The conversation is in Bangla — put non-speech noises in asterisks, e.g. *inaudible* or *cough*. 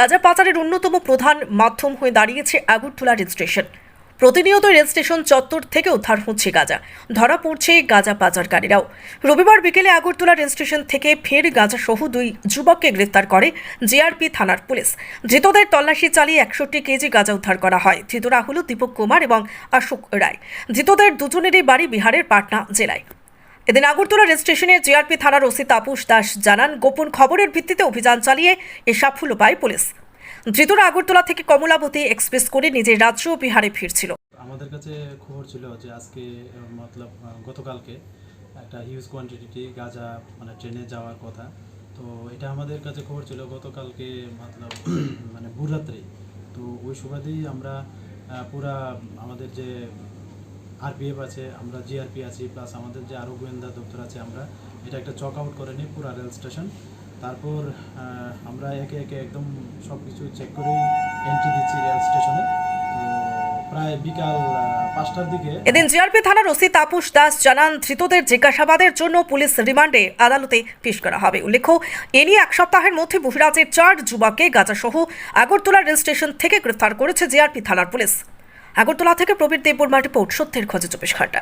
গাঁজা পাচারের অন্যতম প্রধান মাধ্যম হয়ে দাঁড়িয়েছে আগরতলা রেল স্টেশন। প্রতিনিয়ত রেল স্টেশন চত্বর থেকে উদ্ধার হচ্ছে গাঁজা। ধরা পড়ছে গাঁজা পাচারকারীরাও। রবিবার বিকেলে আগরতলা রেল স্টেশন থেকে ফের গাঁজা সহ দুই যুবককে গ্রেফতার করে জিআরপি থানার পুলিশ। ধৃতদের তল্লাশি চালিয়ে একষট্টি কেজি গাঁজা উদ্ধার করা হয়। ধৃতরা হল দীপক কুমার এবং অশোক রায়। ধৃতদের দুজনেরই বাড়ি বিহারের পাটনা জেলায়। এদিন আগরতলা রেল জিআরপি থানার ওসি তাপস দাস জানান, গোপন খবরের ভিত্তিতে অভিযান চালিয়ে এ সাফল্য পায় পুলিশ। ধৃতরা আগরতলা থেকে কমলাবতী এক্সপ্রেস করে নিজের রাজ্য বিহারে ফিরছিল। আমাদের কাছে খবর ছিল যে আজকে মতলব গতকালকে একটা হিউজ কোয়ান্টিটি গাঁজা মানে ট্রেনে যাওয়ার কথা। তো এটা আমাদের কাছে খবর ছিল গতকালকে, মতলব *clears throat* মানে ভোররাত্রে তো ওই সুবাদেই আমরা পুরা আমাদের যে আরপিএফ আছে, আমরা জিআরপি আছি প্লাস আমাদের যে আরও গোয়েন্দা দপ্তর আছে, আমরা এটা একটা চক আউট করে নিই পুরা রেল স্টেশন। তারপর আমরা একে একে একদম সব কিছু চেক করেই এন্ট্রি দিচ্ছি রেল স্টেশনে। এদিন জিআরপি থানার ওসি তাপস দাস জানান, ধৃতদের জিজ্ঞাসাবাদের জন্য পুলিশ রিমান্ডে আদালতে পেশ করা হবে। উল্লেখ্য, এ নিয়ে এক সপ্তাহের মধ্যে বহিরাজ্যের চার যুবককে গাঁজাসহ আগরতলা রেল স্টেশন থেকে গ্রেফতার করেছে জিআরপি থানার পুলিশ। আগরতলা থেকে প্রবীর দেববর্মা রিপোর্ট সত্যের খোঁজে চব্বিশ ঘণ্টা।